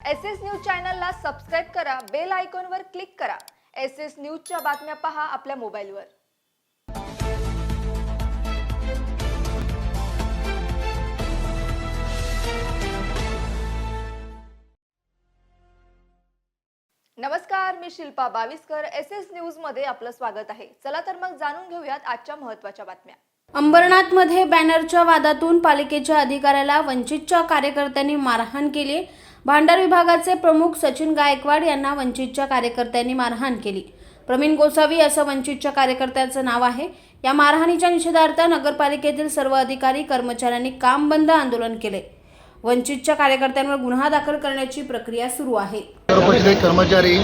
S S news चॅनलला subscribe करा bell आयकॉनवर क्लिक करा. एस एस न्यूजच्या बातम्या पहा आपल्या मोबाईलवर. नमस्कार मी शिल्पा बावीसकर. एस एस न्यूजमध्ये आपलं स्वागत आहे. चला तर मग जाणून घेऊयात आजच्या महत्त्वाच्या बातम्या. अंबरनाथमध्ये बॅनरच्या वादातून पालिकेच्या अधिकाऱ्याला वंचितच्या कार्यकर्त्यांनी मारहाण केली. भांडार विभागाचे प्रमुख सचिन गायकवाड यांना वंचितच्या कार्यकर्त्यांनी मारहाण केली. प्रवीण गोसावी असं वंचितच्या कार्यकर्त्याचं नाव आहे. या मारहाणीच्या निषेधार्थ नगरपालिकेतील सर्व अधिकारी कर्मचाऱ्यांनी काम बंद आंदोलन केले. वंचितच्या कार्यकर्त्यांवर गुन्हा दाखल करण्याची प्रक्रिया सुरू आहे. कर्मचारी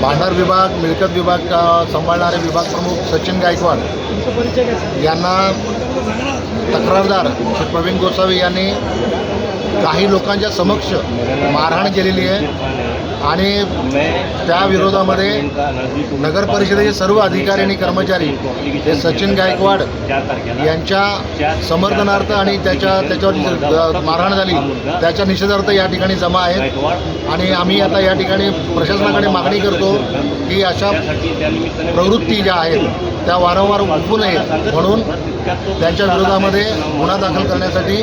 भांडार विभाग मिळकत विभाग सांभाळणारे विभाग प्रमुख सचिन गायकवाड यांना तक्रारदार प्रवीण गोसावी यांनी काही लोकांच्या समक्ष मारहाण केलेली आहे. आणि त्या विरोधामध्ये नगर परिषदेचे सर्व अधिकारी आणि कर्मचारी हे सचिन गायकवाड यांच्या समर्थनार्थ आणि त्याच्या त्याच्यावर मारहाण झाली. त्याच्या निषेधार्थ या ठिकाणी जमा आहेत. आणि आम्ही आता या ठिकाणी प्रशासनाकडे मागणी करतो की अशा प्रवृत्ती ज्या आहेत त्या वारंवार उठू नयेत. म्हणून त्यांच्या विरोधामध्ये गुन्हा दाखल करण्यासाठी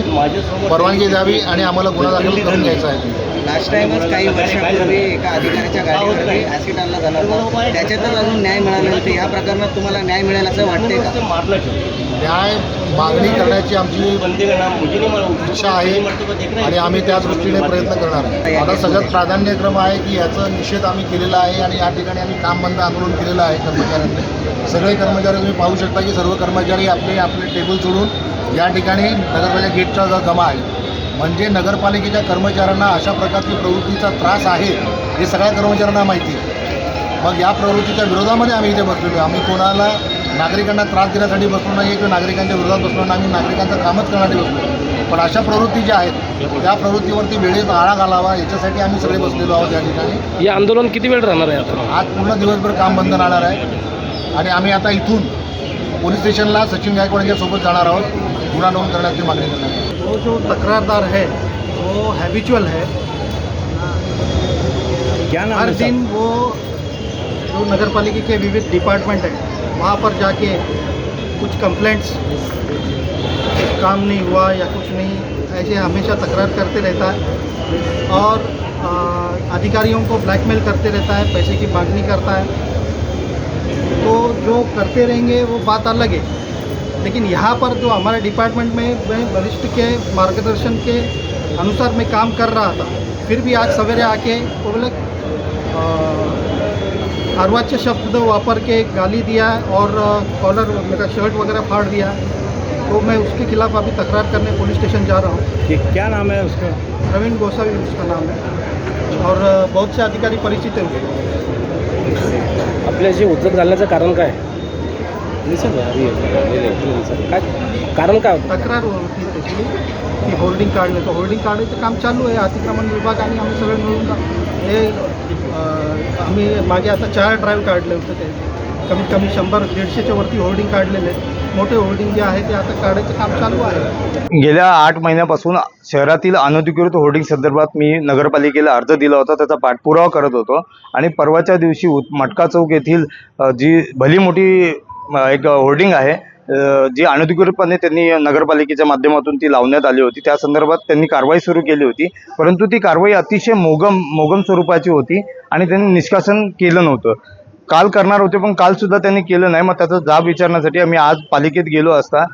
परवानगी द्यावी आणि आम्हाला गुन्हा दाखल करून घ्यायचा आहे. लास्ट टाइमच काही वर्षापूर्वी एका अधिकाऱ्याच्या गाडीवरती ऍसिड आणला झाला होता. त्याच्यातच अजून न्याय मिळाला नाही. या प्रकरणात तुम्हाला न्याय मिळेल असं वाटते का? न्याय मागणी करण्याची आमची इच्छा आहे आणि आम्ही त्या दृष्टीने प्रयत्न करणार आहे. आता सगळ्यात प्राधान्यक्रम आहे की याचा निषेध आम्ही केलेला आहे आणि या ठिकाणी आम्ही काम बंद आंदोलन केलेलं आहे कर्मचाऱ्यांनी सगळे कर्मचारी तुम्ही पाहू शकता की सर्व कर्मचारी आपले आपले टेबल सोडून या ठिकाणी नगरपालिका गेटचा जमा आहे. म्हणजे नगरपालिकेच्या कर्मचाऱ्यांना अशा प्रकारची प्रवृत्तीचा त्रास आहे हे सगळ्या कर्मचाऱ्यांना माहिती आहे. मग या प्रवृत्तीच्या विरोधामध्ये आम्ही इथे बसलेलो आहे. आम्ही कोणाला नागरिकांना त्रास देण्यासाठी बसलो नाही किंवा नागरिकांच्या विरोधात बसलो नाही. आम्ही नागरिकांचं कामच करण्यासाठी बसलो पण अशा प्रवृत्ती ज्या आहेत त्या प्रवृत्तीवरती वेळेत आळा घालावा याच्यासाठी आम्ही सगळे बसलेलो आहोत या ठिकाणी. हे आंदोलन किती वेळ राहणार आहे आता? आज पूर्ण दिवसभर काम बंद राहणार आहे. आणि आम्ही आता इथून पोलीस स्टेशनला सचिन गायकवाड यांच्यासोबत जाणार आहोत. गुन्हा नोंद करण्याची मागणी करणार आहे वो जो तकरारदार है वो हैबिचुअल है। क्या नाम हर दिन वो जो नगर पालिका के विविध डिपार्टमेंट है वहाँ पर जाके कुछ कंप्लेंट्स काम नहीं हुआ या कुछ नहीं ऐसे हमेशा तकरार करते रहता है और अ, अधिकारियों को ब्लैकमेल करते रहता है पैसे की मांगनी करता है। तो जो करते रहेंगे वो बात अलग है। लेकिन यहाँ पर जो हमारे डिपार्टमेंट में मैं वरिष्ठ के मार्गदर्शन के अनुसार मैं काम कर रहा था फिर भी आज सवेरे आके वो बोले अर्वाच्य शब्द वापर के गाली दिया और कॉलर मेरा शर्ट वगैरह फाड़ दिया। तो मैं उसके खिलाफ अभी तकरार करने पुलिस स्टेशन जा रहा हूँ। कि क्या नाम है उसका? प्रवीण गोसावी उसका नाम है। और बहुत से अधिकारी परिचित है आपल्याशी उद्धत घालण्याचं कारण काय? काय कारण काय होतं? तक्रार होती त्याची की होल्डिंग काढलं तर होल्डिंग काढायचं काम चालू आहे. अतिक्रमण विभाग आणि आम्ही सगळे मिळून हे आम्ही मागे आता चार ड्राईव्ह काढले होते ते. कमीत कमी शंभर दीडशेच्या वरती होर्डिंग काढलेले. मोठे होर्डिंग जे आहे ते आता काढायचं काम चालू आहे. गेल्या आठ महिन्यापासून शहरातील अनधिकृत होर्डिंग संदर्भात मी नगरपालिकेला अर्ज दिला होता. त्याचा पाठपुरावा करत होतो. आणि परवाच्या दिवशी उत- मटका चौक येथील जी भली मोठी एक होर्डिंग आहे जी अनधिकृतपणे त्यांनी नगरपालिकेच्या माध्यमातून ती लावण्यात आली होती त्या संदर्भात त्यांनी कारवाई सुरू केली होती. परंतु ती कारवाई अतिशय मोगम मोगम स्वरूपाची होती आणि त्यांनी निष्कासन केलं नव्हतं. काल करणार होते पण कालसुद्धा त्यांनी केलं नाही. मग त्याचा जाब विचारण्यासाठी आम्ही आज पालिकेत गेलो असता.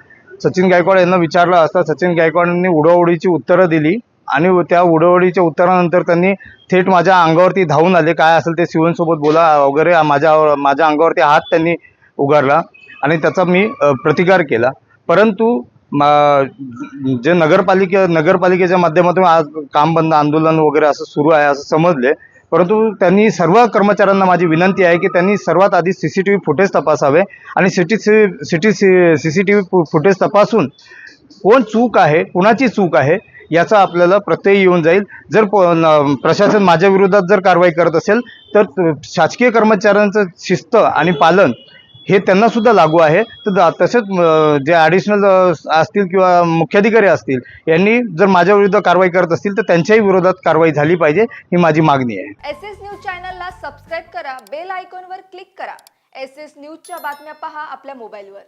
सचिन गायकवाड यांना विचारलं असता. सचिन गायकवाडांनी उडवडीची उत्तरं दिली आणि त्या उडवडीच्या उत्तरानंतर त्यांनी थेट माझ्या अंगावरती धावून आले. काय असेल ते शिवनसोबत बोला. वगैरे माझ्या माझ्या अंगावरती हात त्यांनी उगारला. आणि त्याचा मी प्रतिकार केला. परंतु जे नगरपालिके नगरपालिकेच्या माध्यमातून आज काम बंद आंदोलन वगैरे असं सुरू आहे असं समजले. परंतु त्यांनी सर्व कर्मचाऱ्यांना माझी विनंती आहे की त्यांनी सर्वात आधी C C T V footage तपासावे आणि city C city C C C T V footage तपासून कोण चूक आहे कुणाची चूक आहे याचा आपल्याला प्रत्यय येऊन जाईल. जर प- प्रशासन माझ्या विरोधात जर कारवाई करत असेल तर शासकीय कर्मचाऱ्यांचं शिस्त आणि पालन हे त्यांना सुद्धा लागू आहे. तर तसेच जे ॲडिशनल असतील किंवा मुख्याधिकारी असतील यांनी जर माझ्या विरुद्ध कारवाई करत असतील तर त्यांच्याही विरोधात कारवाई झाली पाहिजे ही माझी मागणी आहे. एस एस न्यूज चॅनलला सबस्क्राईब करा बेल आयकॉनवर क्लिक करा. एस एस न्यूजच्या बातम्या पहा आपल्या मोबाईलवर.